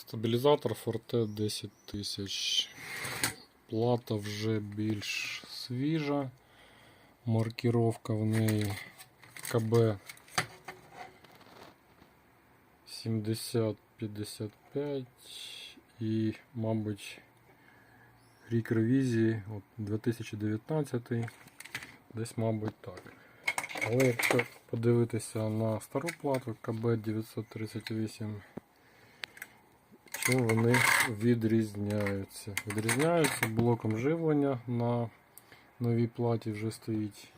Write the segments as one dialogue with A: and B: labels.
A: Стабілізатор Forte 10 тисяч. Плата вже більш свіжа. Маркіровка в неї КБ 7055 і, мабуть, рік ревізії от 2019, десь, мабуть, так. Але якщо подивитися на стару плату КБ 938, чим вони відрізняються? Відрізняються блоком живлення на новій платі вже стоїть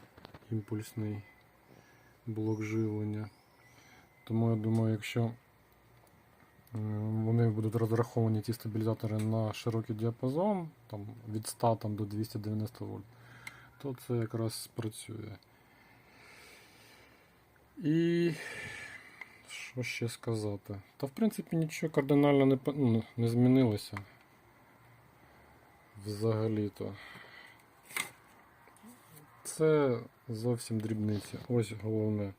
A: імпульсний блок живлення. Тому я думаю, якщо е, вони будуть розраховані ті стабілізатори на широкий діапазон, там від 100 там, до 290 вольт, то це якраз спрацює. І що ще сказати? Та в принципі нічого кардинально не, ну, не змінилося. Взагалі-то. Це зовсім дрібниці. Ось головне.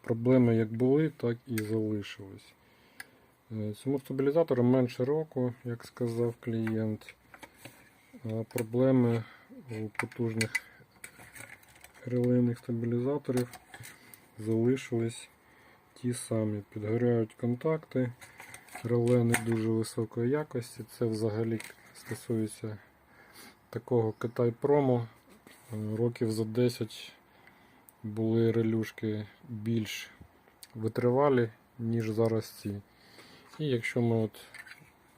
A: Проблеми як були, так і залишились. Е, Цьому стабілізатору менше року, як сказав клієнт. Проблеми у потужних релейних стабілізаторів залишились ті самі. Підгоряють контакти, реле не дуже високої якості. Це взагалі стосується такого Китай Промо. Е, Років за 10 були релюшки більш витривалі, ніж зараз ці. І якщо ми от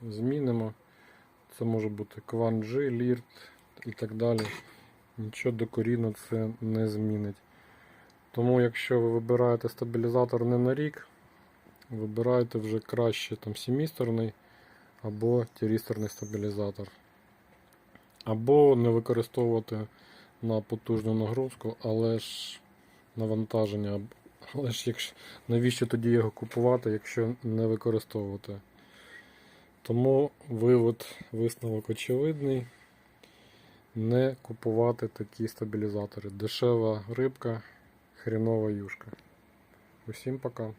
A: змінимо, це може бути Кванджи, Лірт і так далі. Нічого докорінно це не змінить. Тому якщо ви вибираєте стабілізатор не на рік, вибирайте вже краще там семісторний або тірісторний стабілізатор. Або не використовувати на потужну нагрузку, але ж навантаження. Але ж якщо, навіщо тоді його купувати, якщо не використовувати? Тому вивод, висновок очевидний. Не купувати такі стабілізатори. Дешева рибка, хренова юшка. Усім пока.